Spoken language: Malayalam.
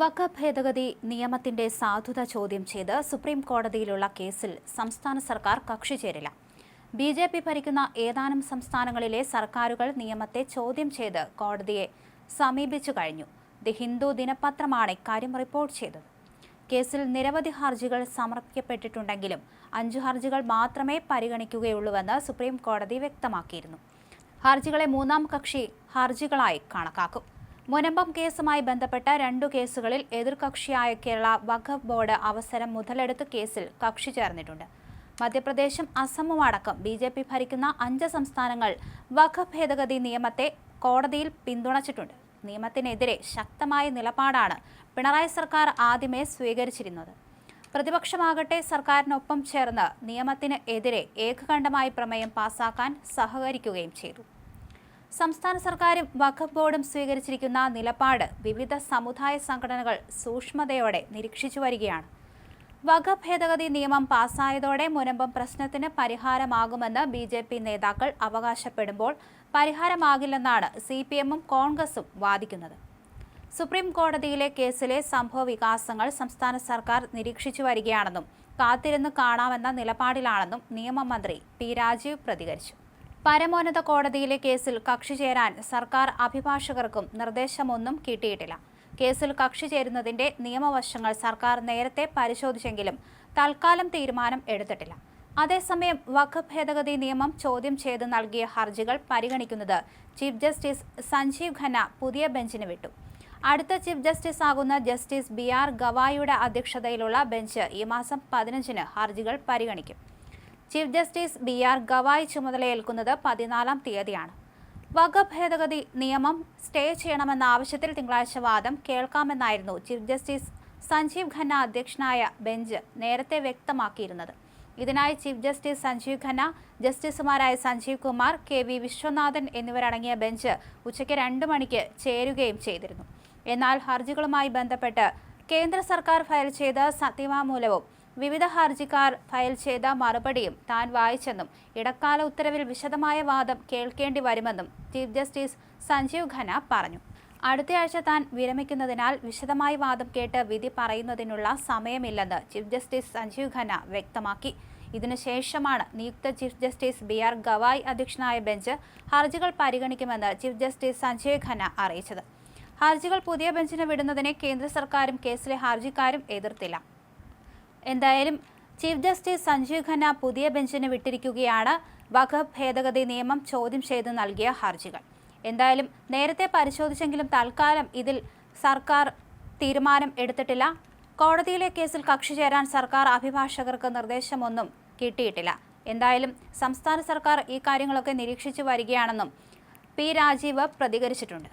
വഖഫ് ഭേദഗതി നിയമത്തിന്റെ സാധുത ചോദ്യം ചെയ്ത് സുപ്രീം കോടതിയിലുള്ള കേസിൽ സംസ്ഥാന സർക്കാർ കക്ഷി ചേരില്ല. ബി ജെ പി ഭരിക്കുന്ന ഏതാനും സംസ്ഥാനങ്ങളിലെ സർക്കാരുകൾ നിയമത്തെ ചോദ്യം ചെയ്ത് കോടതിയെ സമീപിച്ചു കഴിഞ്ഞു. ദി ഹിന്ദു ദിനപത്രമാണ് ഇക്കാര്യം റിപ്പോർട്ട് ചെയ്തത്. കേസിൽ നിരവധി ഹർജികൾ സമർപ്പിക്കപ്പെട്ടിട്ടുണ്ടെങ്കിലും അഞ്ചു ഹർജികൾ മാത്രമേ പരിഗണിക്കുകയുള്ളൂവെന്ന് സുപ്രീം കോടതി വ്യക്തമാക്കിയിരുന്നു. ഹർജികളെ മൂന്നാം കക്ഷി ഹർജികളായി കണക്കാക്കും. മുനമ്പം കേസുമായി ബന്ധപ്പെട്ട രണ്ടു കേസുകളിൽ എതിർകക്ഷിയായ കേരള വഖഫ് ബോർഡ് അവസരം മുതലെടുത്ത് കേസിൽ കക്ഷി ചേർന്നിട്ടുണ്ട്. മധ്യപ്രദേശും അസമും അടക്കം ബി ജെ പി ഭരിക്കുന്ന അഞ്ച് സംസ്ഥാനങ്ങൾ വഖഫ് ഭേദഗതി നിയമത്തെ കോടതിയിൽ പിന്തുണച്ചിട്ടുണ്ട്. നിയമത്തിനെതിരെ ശക്തമായ നിലപാടാണ് പിണറായി സർക്കാർ ആദ്യമേ സ്വീകരിച്ചിരുന്നത്. പ്രതിപക്ഷമാകട്ടെ സർക്കാരിനൊപ്പം ചേർന്ന് നിയമത്തിന് എതിരെ ഏകകണ്ഠമായി പ്രമേയം പാസാക്കാൻ സഹകരിക്കുകയും ചെയ്തു. സംസ്ഥാന സർക്കാരും വഖഫ് ബോർഡും സ്വീകരിച്ചിരിക്കുന്ന നിലപാട് വിവിധ സമുദായ സംഘടനകൾ സൂക്ഷ്മതയോടെ നിരീക്ഷിച്ചു വരികയാണ്. വഖഫ് ഭേദഗതി നിയമം പാസ്സായതോടെ മുനമ്പം പ്രശ്നത്തിന് പരിഹാരമാകുമെന്ന് ബി ജെ പി നേതാക്കൾ അവകാശപ്പെടുമ്പോൾ പരിഹാരമാകില്ലെന്നാണ് സി പി എമ്മും കോൺഗ്രസും വാദിക്കുന്നത്. സുപ്രീം കോടതിയിലെ കേസിലെ സംഭവ വികാസങ്ങൾ സംസ്ഥാന സർക്കാർ നിരീക്ഷിച്ചു വരികയാണെന്നും കാത്തിരുന്ന് കാണാമെന്ന നിലപാടിലാണെന്നും നിയമമന്ത്രി പി രാജീവ് പ്രതികരിച്ചു. പരമോന്നത കോടതിയിലെ കേസിൽ കക്ഷി ചേരാൻ സർക്കാർ അഭിഭാഷകർക്കും നിർദ്ദേശമൊന്നും കിട്ടിയിട്ടില്ല. കേസിൽ കക്ഷി ചേരുന്നതിന്റെ നിയമവശങ്ങൾ സർക്കാർ നേരത്തെ പരിശോധിച്ചെങ്കിലും തൽക്കാലം തീരുമാനം എടുത്തിട്ടില്ല. അതേസമയം വഖഫ് ഭേദഗതി നിയമം ചോദ്യം ചെയ്ത് നൽകിയ ഹർജികൾ പരിഗണിക്കുന്നത് ചീഫ് ജസ്റ്റിസ് സഞ്ജീവ് ഖന്ന പുതിയ ബെഞ്ചിന് വിട്ടു. അടുത്ത ചീഫ് ജസ്റ്റിസ് ആകുന്ന ജസ്റ്റിസ് ബി ആർ ഗവായിയുടെ അധ്യക്ഷതയിലുള്ള ബെഞ്ച് ഈ മാസം പതിനഞ്ചിന് ഹർജികൾ പരിഗണിക്കും. Chief justice B R Gavai ചുമതലയേൽക്കുന്നത് പതിനാലാം തീയതിയാണ്. വകഭേദഗതി നിയമം സ്റ്റേ ചെയ്യണമെന്ന ആവശ്യത്തിൽ തിങ്കളാഴ്ച വാദം കേൾക്കാമെന്നായിരുന്നു ചീഫ് ജസ്റ്റിസ് സഞ്ജീവ് ഖന്ന അധ്യക്ഷനായ ബെഞ്ച് നേരത്തെ വ്യക്തമാക്കിയിരുന്നത്. ഇതിനായി ചീഫ് ജസ്റ്റിസ് സഞ്ജീവ് ഖന്ന ജസ്റ്റിസുമാരായ സഞ്ജീവ് കുമാർ കെ വി വിശ്വനാഥൻ എന്നിവരടങ്ങിയ ബെഞ്ച് ഉച്ചയ്ക്ക് രണ്ട് മണിക്ക് ചേരുകയും ചെയ്തിരുന്നു. എന്നാൽ ഹർജികളുമായി ബന്ധപ്പെട്ട് കേന്ദ്ര സർക്കാർ ഫയൽ ചെയ്ത സത്യവാങ്മൂലവും വിവിധ ഹർജിക്കാർ ഫയൽ ചെയ്ത മറുപടിയും താൻ വായിച്ചെന്നും ഇടക്കാല ഉത്തരവിൽ വിശദമായ വാദം കേൾക്കേണ്ടി വരുമെന്നും ചീഫ് ജസ്റ്റിസ് സഞ്ജീവ് ഖന്ന പറഞ്ഞു. അടുത്തയാഴ്ച താൻ വിരമിക്കുന്നതിനാൽ വിശദമായ വാദം കേട്ട് വിധി പറയുന്നതിനുള്ള സമയമില്ലെന്ന് ചീഫ് ജസ്റ്റിസ് സഞ്ജീവ് ഖന്ന വ്യക്തമാക്കി. ഇതിനുശേഷമാണ് നിയുക്ത chief justice B R Gavai അധ്യക്ഷനായ ബെഞ്ച് ഹർജികൾ പരിഗണിക്കുമെന്ന് ചീഫ് ജസ്റ്റിസ് സഞ്ജയ് ഖന്ന അറിയിച്ചത്. ഹർജികൾ പുതിയ ബെഞ്ചിന് വിടുന്നതിനെ കേന്ദ്ര സർക്കാരും കേസിലെ ഹർജിക്കാരും എതിർത്തില്ല. എന്തായാലും ചീഫ് ജസ്റ്റിസ് സഞ്ജീവ് ഖന്ന പുതിയ ബെഞ്ചിന് വിട്ടിരിക്കുകയാണ്. വഖഫ് ഭേദഗതി നിയമം ചോദ്യം ചെയ്ത് നൽകിയ ഹർജികൾ. എന്തായാലും നേരത്തെ പരിശോധിച്ചെങ്കിലും തൽക്കാലം ഇതിൽ സർക്കാർ തീരുമാനം എടുത്തിട്ടില്ല. കോടതിയിലെ കേസിൽ കക്ഷി ചേരാൻ സർക്കാർ അഭിഭാഷകർക്ക് നിർദ്ദേശമൊന്നും കിട്ടിയിട്ടില്ല. എന്തായാലും സംസ്ഥാന സർക്കാർ ഈ കാര്യങ്ങളൊക്കെ നിരീക്ഷിച്ചു വരികയാണെന്നും പി രാജീവ് പ്രതികരിച്ചിട്ടുണ്ട്.